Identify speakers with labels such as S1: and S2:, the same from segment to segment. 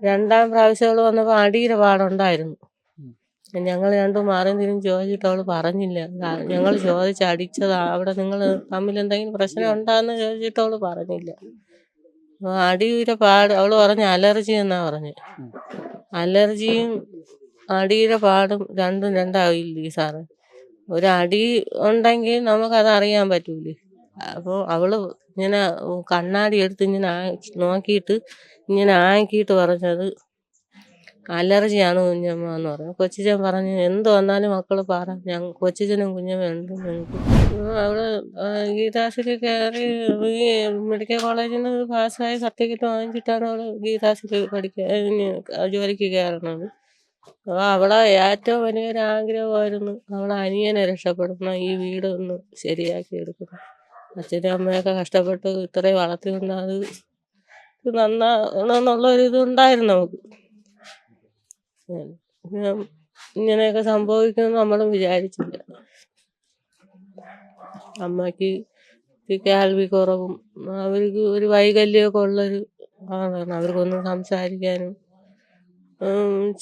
S1: രണ്ടാം പ്രാവശ്യം അവൾ വന്നപ്പോൾ അടിയിലെ പാടുണ്ടായിരുന്നു ഞങ്ങൾ രണ്ടും മാറി തിരിഞ്ഞ് ചോദിച്ചിട്ട് അവൾ പറഞ്ഞില്ല. ഞങ്ങൾ ചോദിച്ച അടിച്ചതാ അവിടെ നിങ്ങൾ തമ്മിൽ എന്തെങ്കിലും പ്രശ്നം ഉണ്ടാന്ന് ചോദിച്ചിട്ട് അവൾ പറഞ്ഞില്ല. അപ്പൊ അടിയുടെ പാട് അവൾ പറഞ്ഞ അലർജി എന്നാ പറഞ്ഞു. അലർജിയും അടിയുടെ പാടും രണ്ടും രണ്ടാവില്ലേ സാറ്? ഒരു അടി ഉണ്ടെങ്കിൽ നമുക്കത് അറിയാൻ പറ്റൂലേ? അപ്പോൾ അവൾ ഇങ്ങനെ കണ്ണാടി എടുത്ത് ഇങ്ങനെ നോക്കിയിട്ട് ഇങ്ങനെ ആക്കിയിട്ട് പറഞ്ഞത് അലർജിയാണ് കുഞ്ഞമ്മ എന്ന് പറഞ്ഞു. കൊച്ചിച്ചൻ പറഞ്ഞു എന്ത് വന്നാലും മക്കൾ പറ. ഞങ്ങൾ കൊച്ചിച്ചനും കുഞ്ഞമ്മ ഉണ്ട് ഞങ്ങൾക്ക് അവിടെ ആ, ഗീതാശ്രീ കയറി മെഡിക്കൽ കോളേജിൽ നിന്ന് പാസ്സായി സർട്ടിഫിക്കറ്റ് വാങ്ങിച്ചിട്ടാണ് അവൾ ഗീതാശ്രീ പഠിക്കാൻ ഇനി ജോലിക്ക് കയറണത്. അപ്പോൾ അവളെ ഏറ്റവും വലിയൊരു ആഗ്രഹമായിരുന്നു അവളെ അനിയനെ രക്ഷപ്പെടുന്ന ഈ വീടൊന്ന് ശരിയാക്കി എടുക്കണം. അച്ഛനും അമ്മയൊക്കെ കഷ്ടപ്പെട്ട് ഇത്രയും വളർത്തി കൊണ്ട് അത് നന്നാണെന്നുള്ള ഒരു ഇത് ഉണ്ടായിരുന്നു നമുക്ക് ഇങ്ങനെയൊക്കെ സംഭവിക്കുമെന്ന് നമ്മളും വിചാരിച്ചില്ല. അമ്മയ്ക്ക് കേൾവി കുറവും അവർക്ക് ഒരു വൈകല്യമൊക്കെ ഉള്ളൊരു ആളാണ്. അവർക്കൊന്നും സംസാരിക്കാനും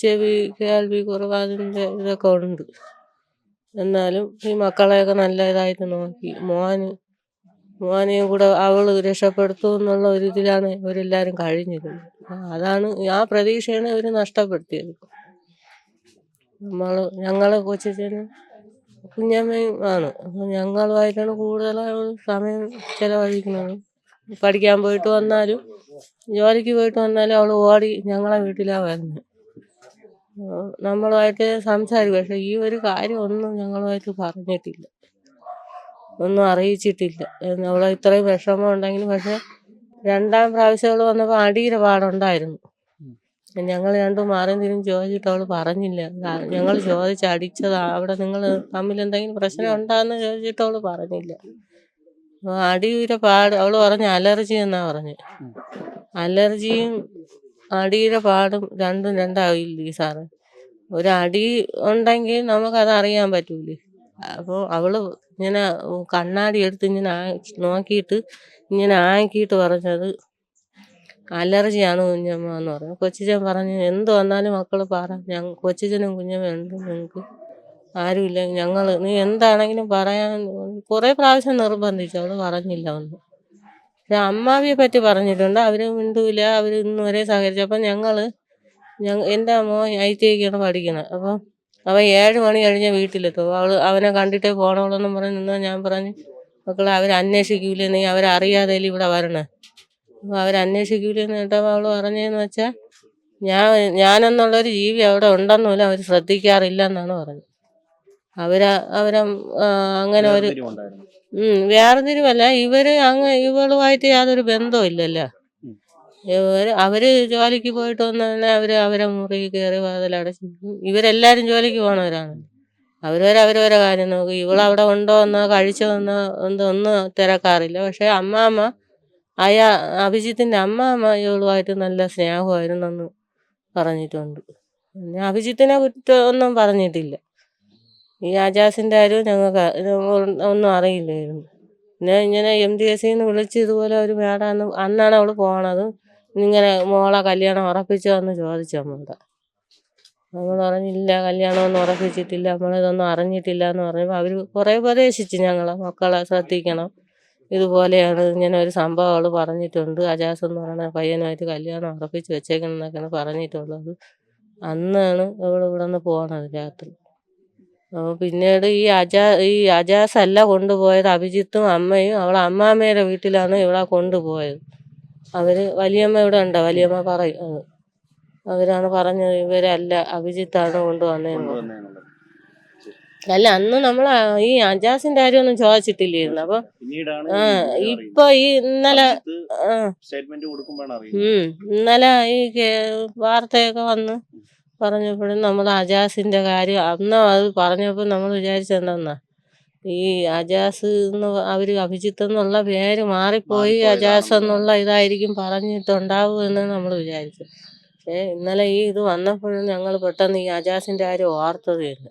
S1: ചെവി കേൾവി കുറവ് അതിന്റെ ഇതൊക്കെ ഉണ്ട്. എന്നാലും ഈ മക്കളെയൊക്കെ നല്ല ഇതായിട്ട് നോക്കി. മോന് മോനെയും കൂടെ അവൾ രക്ഷപ്പെടുത്തും എന്നുള്ള ഒരു ഇതിലാണ് ഇവരെല്ലാവരും കഴിഞ്ഞിരുന്നത്. അതാണ് ആ പ്രതീക്ഷയാണ് ഇവർ നഷ്ടപ്പെടുത്തിയത്. നമ്മൾ ഞങ്ങളെ കൊച്ചിച്ചനും കുഞ്ഞമ്മയും ആണ്. ഞങ്ങളുമായിട്ടാണ് കൂടുതലായി സമയം ചിലവഴിക്കുന്നത്. പഠിക്കാൻ പോയിട്ട് വന്നാലും ജോലിക്ക് പോയിട്ട് വന്നാലും അവൾ ഓടി ഞങ്ങളെ വീട്ടിലാ വരുന്നത്. നമ്മളുമായിട്ട് സംസാരിക്കും. പക്ഷെ ഈ ഒരു കാര്യം ഒന്നും ഞങ്ങളുമായിട്ട് പറഞ്ഞിട്ടില്ല. ഒന്നും അറിയിച്ചിട്ടില്ല. അവൾ ഇത്രയും വിഷമം ഉണ്ടെങ്കിലും പക്ഷെ രണ്ടാം പ്രാവശ്യം അവൾ വന്നപ്പോൾ അടിയുടെ പാടുണ്ടായിരുന്നു ഞങ്ങൾ രണ്ടും മാറി തിരിഞ്ഞ് ചോദിച്ചിട്ട് അവൾ പറഞ്ഞില്ല. ഞങ്ങൾ ചോദിച്ച് അടിച്ചതാ. അവിടെ നിങ്ങൾ തമ്മിൽ എന്തെങ്കിലും പ്രശ്നം ഉണ്ടാന്ന് ചോദിച്ചിട്ട് അവൾ പറഞ്ഞില്ല. അടിയുടെ പാട് അവൾ പറഞ്ഞ അലർജി എന്നാ പറഞ്ഞു. അലർജിയും അടിയുടെ പാടും രണ്ടും രണ്ടാവില്ലേ സാറ്? ഒരു അടി ഉണ്ടെങ്കിൽ നമുക്കത് അറിയാൻ പറ്റൂലേ? അപ്പോൾ അവൾ ഇങ്ങനെ കണ്ണാടി എടുത്ത് ഇങ്ങനെ നോക്കിയിട്ട് ഇങ്ങനെ ആക്കിയിട്ട് പറഞ്ഞത് അലർജിയാണ് കുഞ്ഞമ്മ എന്ന് പറഞ്ഞു. കൊച്ചിച്ചൻ പറഞ്ഞു എന്ത് വന്നാലും മക്കൾ പറ. ഞങ്ങൾ കൊച്ചിച്ചനും കുഞ്ഞമ്മ ഉണ്ട് ഞങ്ങൾക്ക് ആരുമില്ല. ഞങ്ങൾ നീ എന്താണെങ്കിലും പറയാൻ കുറേ പ്രാവശ്യം നിർബന്ധിച്ചു. അവൾ പറഞ്ഞില്ല ഒന്നും. പക്ഷെ അമ്മാവിയെ പറ്റി പറഞ്ഞിട്ടുണ്ട്. അവർ മിണ്ടൂല. അവർ ഇന്നുവരെ സഹകരിച്ചു. അപ്പം ഞങ്ങൾ ഞങ്ങൾ എന്റെ അമ്മ ഐ ടി ഐക്കാണ് പഠിക്കുന്നത് അപ്പം അവൻ ഏഴ് മണി കഴിഞ്ഞ വീട്ടിലെത്തും. അവൾ അവനെ കണ്ടിട്ടേ പോണോളെന്നും പറഞ്ഞ് നിന്നാൽ ഞാൻ പറഞ്ഞു മക്കളെ അവർ അന്വേഷിക്കൂലേ? നീ അവരറിയാതെ ഇവിടെ വരണേ? അപ്പോൾ അവരന്വേഷിക്കൂലെന്ന് കേട്ടപ്പോൾ അവൾ പറഞ്ഞതെന്ന് വെച്ചാൽ ഞാൻ ഞാനെന്നുള്ളൊരു ജീവി അവിടെ ഉണ്ടെന്ന് പോലും അവർ ശ്രദ്ധിക്കാറില്ല എന്നാണ് പറഞ്ഞത്. അവര അവര അങ്ങനെ ഒരു വേർതിരിവല്ല. ഇവർ അങ്ങ് ഇവളുമായിട്ട് യാതൊരു ബന്ധവും ഇല്ലല്ലോ. അവർ ജോലിക്ക് പോയിട്ട് വന്നാൽ അവർ അവരെ മുറി കയറി വാതിലടച്ചിരിക്കും ഇവരെല്ലാവരും ജോലിക്ക് പോണവരാണ്. അവരവരെ അവരവരെ കാര്യം നോക്കും. ഇവളവിടെ ഉണ്ടോ എന്നോ കഴിച്ചോ എന്നോ എന്തോ ഒന്നും തിരക്കാറില്ല. പക്ഷെ അമ്മാമ്മ അയാ അഭിജിത്തിന്റെ അമ്മാമ്മ ഇവളുമായിട്ട് നല്ല സ്നേഹമായിരുന്നെന്ന് പറഞ്ഞിട്ടുണ്ട്. പിന്നെ അഭിജിത്തിനെ കുറ്റം ഒന്നും പറഞ്ഞിട്ടില്ല. ഈ അജാസിന്റെ ആരും ഞങ്ങൾക്ക് ഒന്നും അറിയില്ലായിരുന്നു. പിന്നെ ഇങ്ങനെ എം ഡി എസ് സിന്ന് വിളിച്ച് ഇതുപോലെ ഒരു മേടാന്ന് അന്നാണ് അവൾ പോണത്. ഇങ്ങനെ മോളെ കല്യാണം ഉറപ്പിച്ചോ എന്ന് ചോദിച്ചു നമ്മളോട് നമ്മൾ പറഞ്ഞില്ല കല്യാണമൊന്നും ഉറപ്പിച്ചിട്ടില്ല നമ്മളിതൊന്നും അറിഞ്ഞിട്ടില്ല എന്ന് പറഞ്ഞപ്പോൾ അവർ കുറേ ഉപദേശിച്ചു ഞങ്ങളെ മക്കളെ ശ്രദ്ധിക്കണം. ഇതുപോലെയാണ് ഇങ്ങനെ ഒരു സംഭവം അവൾ പറഞ്ഞിട്ടുണ്ട്. അജാസ് എന്ന് പറയുന്ന പയ്യനുമായിട്ട് കല്യാണം ഉറപ്പിച്ച് വെച്ചേക്കണം എന്നൊക്കെയാണ് പറഞ്ഞിട്ടുള്ളത്. അന്നാണ് അവൾ ഇവിടെ നിന്ന് പോകണത് രാത്രി. അപ്പോൾ പിന്നീട് ഈ അജാ ഈ അജാസ് അല്ല കൊണ്ടുപോയത് അഭിജിത്തും അമ്മയും അവളെ അമ്മാമ്മയുടെ വീട്ടിലാണ് ഇവളെ കൊണ്ടുപോയത്. അവർ വലിയമ്മ ഇവിടെ ഉണ്ട്? വലിയമ്മ പറയും അവരാണ് പറഞ്ഞത് ഇവരല്ല അഭിജിത്താണ് കൊണ്ടുവന്നതെന്ന് അല്ല അന്ന് നമ്മൾ ഈ അജാസിന്റെ കാര്യം ഒന്നും ചോദിച്ചിട്ടില്ലായിരുന്നു. അപ്പൊ ഇപ്പൊ ഈ ഇന്നലെ ഇന്നലെ ഈ വാർത്തയൊക്കെ വന്ന് പറഞ്ഞപ്പോഴും നമ്മൾ അജാസിന്റെ കാര്യം അന്ന് അത് പറഞ്ഞപ്പോൾ നമ്മൾ വിചാരിച്ചെന്താ ഈ അജാസ് എന്ന് അവർ അഭിജിത്ത് എന്നുള്ള പേര് മാറിപ്പോയി. അജാസ് എന്നുള്ള ഇതായിരിക്കും പറഞ്ഞിട്ടുണ്ടാവുമെന്ന് നമ്മൾ വിചാരിച്ചു. പക്ഷേ ഇന്നലെ ഈ ഇത് വന്നപ്പോഴും ഞങ്ങൾ പെട്ടെന്ന് ഈ അജാസിന്റെ കാര്യം ഓർത്തതേ ഇല്ല